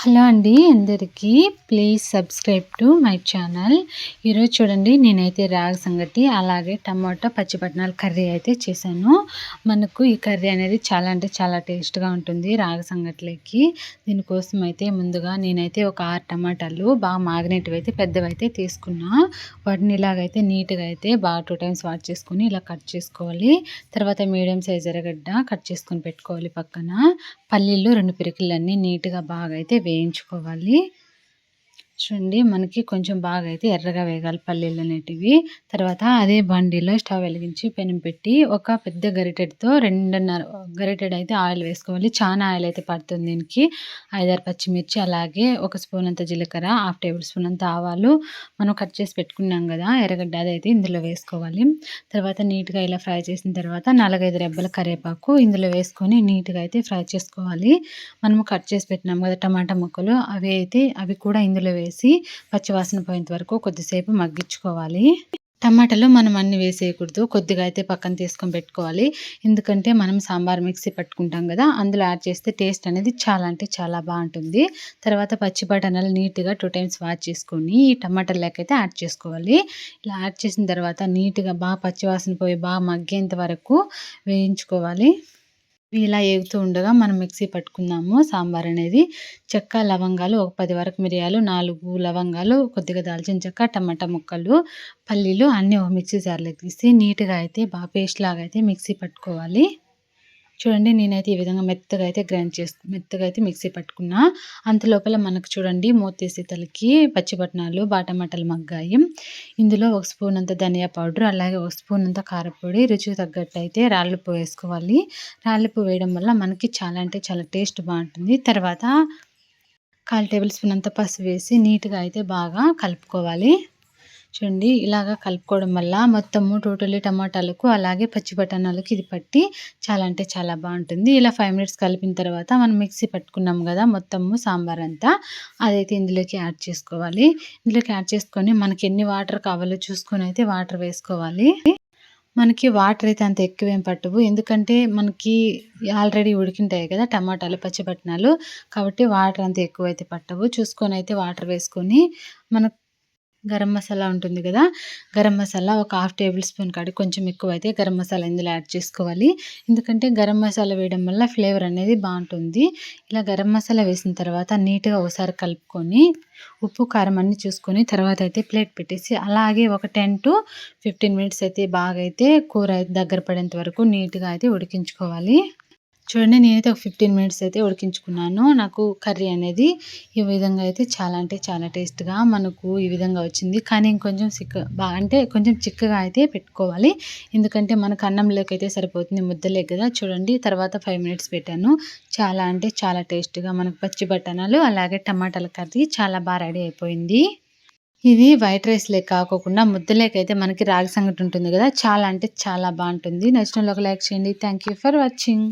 Hello అండి అందరికీ please subscribe to my channel. ఈరోజు చూడండి నేనైతే రాగి సంగటి అలాగే టమాటో పచ్చిపట్నాల కర్రీ అయితే చేశాను. మనకు ఈ కర్రీ అనేది చాలా అంటే చాలా టేస్ట్గా ఉంటుంది రాగి సంగట్లోకి. దీనికోసం అయితే ముందుగా నేనైతే ఒక ఆరు టమాటాలు బాగా మాగినేటివి అయితే పెద్దవైతే తీసుకున్నా. వాటిని ఇలాగైతే నీట్గా అయితే బాగా టూ టైమ్స్ వాష్ చేసుకొని ఇలా కట్ చేసుకోవాలి. తర్వాత మీడియం సైజ్ ఎరగడ్డ కట్ చేసుకొని పెట్టుకోవాలి పక్కన. పల్లీలు రెండు పిరికిళ్ళన్నీ నీట్గా బాగా అయితే వేయించుకోవాలి చూడండి మనకి కొంచెం బాగా అయితే ఎర్రగా వేగాలి పల్లీలు అనేటివి. తర్వాత అదే బండిలో స్టవ్ వెలిగించి పెనం పెట్టి ఒక పెద్ద గరిటెడ్తో రెండున్నర గరిటెడ్ అయితే ఆయిల్ వేసుకోవాలి. చాలా ఆయిల్ అయితే పడుతుంది దీనికి. ఐదారు పచ్చిమిర్చి అలాగే ఒక స్పూన్ అంత జీలకర్ర హాఫ్ టేబుల్ స్పూన్ అంత ఆవాలు మనం కట్ చేసి పెట్టుకున్నాం కదా ఎర్రగడ్డ అదైతే ఇందులో వేసుకోవాలి. తర్వాత నీట్గా ఇలా ఫ్రై చేసిన తర్వాత నాలుగైదు రెబ్బల కరివేపాకు ఇందులో వేసుకొని నీట్గా అయితే ఫ్రై చేసుకోవాలి. మనము కట్ చేసి పెట్టినాం కదా టమాటా ముక్కలు అవి అయితే అవి కూడా ఇందులో వేసి వేసి పచ్చివాసన పోయేంత వరకు కొద్దిసేపు మగ్గించుకోవాలి. టమాటాలు మనం అన్ని వేసేయకూడదు. కొద్దిగా అయితే పక్కన తీసుకొని పెట్టుకోవాలి. ఎందుకంటే మనం సాంబార్ మిక్సీ పట్టుకుంటాం కదా అందులో యాడ్ చేస్తే టేస్ట్ అనేది చాలా అంటే చాలా బాగుంటుంది. తర్వాత పచ్చి బఠానీలు నీట్గా టూ టైమ్స్ వాష్ చేసుకొని ఈ టమాటాలకి అయితే యాడ్ చేసుకోవాలి. ఇలా యాడ్ చేసిన తర్వాత నీట్గా బాగా పచ్చివాసన పోయి బాగా మగ్గేంత వరకు వేయించుకోవాలి. ఇలా వేగుతూ ఉండగా మనం మిక్సీ పట్టుకుందాము. సాంబార్ అనేది చెక్క లవంగాలు ఒక పది వరకు మిరియాలు నాలుగు లవంగాలు కొద్దిగా దాల్చిన చెక్క టమాటా ముక్కలు పల్లీలు అన్నీ ఒక మిక్సీ జార్లో తీసి నీట్గా అయితే బాగా పేస్ట్ లాగా అయితే మిక్సీ పట్టుకోవాలి. చూడండి నేనైతే ఈ విధంగా మెత్తగా అయితే గ్రైండ్ చేసుకు మెత్తగా అయితే మిక్సీ పట్టుకున్నా. అంత లోపల మనకు చూడండి మూతేసి తలకి పచ్చిపట్నాలు బాటమటలు మగ్గాయి. ఇందులో ఒక స్పూన్ అంత ధనియా పౌడర్ అలాగే ఒక స్పూన్ అంత కారపొడి రుచికి తగ్గట్టు అయితే రాళ్ళుప్పు వేసుకోవాలి. రాళ్ళుప్పు వేయడం వల్ల మనకి చాలా అంటే చాలా టేస్ట్ బాగుంటుంది. తర్వాత కాల్ టేబుల్ స్పూన్ అంత పసుపు వేసి నీట్గా అయితే బాగా కలుపుకోవాలి. చూడండి ఇలాగా కలుపుకోవడం వల్ల మొత్తము టోటలీ టమాటాలకు అలాగే పచ్చి బఠానాలకు ఇది పట్టి చాలా అంటే చాలా బాగుంటుంది. ఇలా ఫైవ్ మినిట్స్ కలిపిన తర్వాత మనం మిక్సీ పట్టుకున్నాం కదా మొత్తము సాంబార్ అంతా. అదైతే ఇందులోకి యాడ్ చేసుకోవాలి. ఇందులోకి యాడ్ చేసుకొని మనకి ఎన్ని వాటర్ కావాలో చూసుకొని అయితే వాటర్ వేసుకోవాలి. మనకి వాటర్ అయితే అంత ఎక్కువేం పట్టవు. ఎందుకంటే మనకి ఆల్రెడీ ఉడికింటాయి కదా టమాటాలు పచ్చిపట్నాలు కాబట్టి వాటర్ అంత ఎక్కువ అయితే పట్టవు. చూసుకొని అయితే వాటర్ వేసుకొని మనకు గరం మసాలా ఉంటుంది కదా? గరం మసాలా ఒక హాఫ్ టేబుల్ స్పూన్ కాడి కొంచెం ఎక్కువ అయితే గరం మసాలా ఇందులో యాడ్ చేసుకోవాలి. ఎందుకంటే గరం మసాలా వేయడం వల్ల ఫ్లేవర్ అనేది బాగుంటుంది. ఇలా గరం మసాలా వేసిన తర్వాత నీట్గా ఒకసారి కలుపుకొని ఉప్పు కారం అన్నీ చూసుకొని తర్వాత అయితే ప్లేట్ పెట్టేసి అలాగే ఒక టెన్ టు ఫిఫ్టీన్ మినిట్స్ అయితే బాగా అయితే కూర అయితే దగ్గర పడేంత వరకు నీట్గా అయితే ఉడికించుకోవాలి. చూడండి నేనైతే ఒక ఫిఫ్టీన్ మినిట్స్ అయితే ఉడికించుకున్నాను. నాకు కర్రీ అనేది ఈ విధంగా అయితే చాలా అంటే చాలా టేస్ట్గా మనకు ఈ విధంగా వచ్చింది. కానీ ఇంకొంచెం సిక్క బాగా అంటే కొంచెం చిక్కగా అయితే పెట్టుకోవాలి. ఎందుకంటే మనకు అన్నంలోకి అయితే సరిపోతుంది ముద్దలే కదా. చూడండి తర్వాత ఫైవ్ మినిట్స్ పెట్టాను. చాలా అంటే చాలా టేస్ట్గా మనకు పచ్చి బఠానాలు అలాగే టమాటాల కర్రీ చాలా బాగా రెడీ అయిపోయింది. ఇది వైట్ రైస్ లెక్క కాకోకుండా ముద్దలేకైతే మనకి రాగి సంగటి ఉంటుంది కదా. చాలా అంటే చాలా బాగుంటుంది నచ్చిన ఒక లైక్ చేయండి. Thank for watching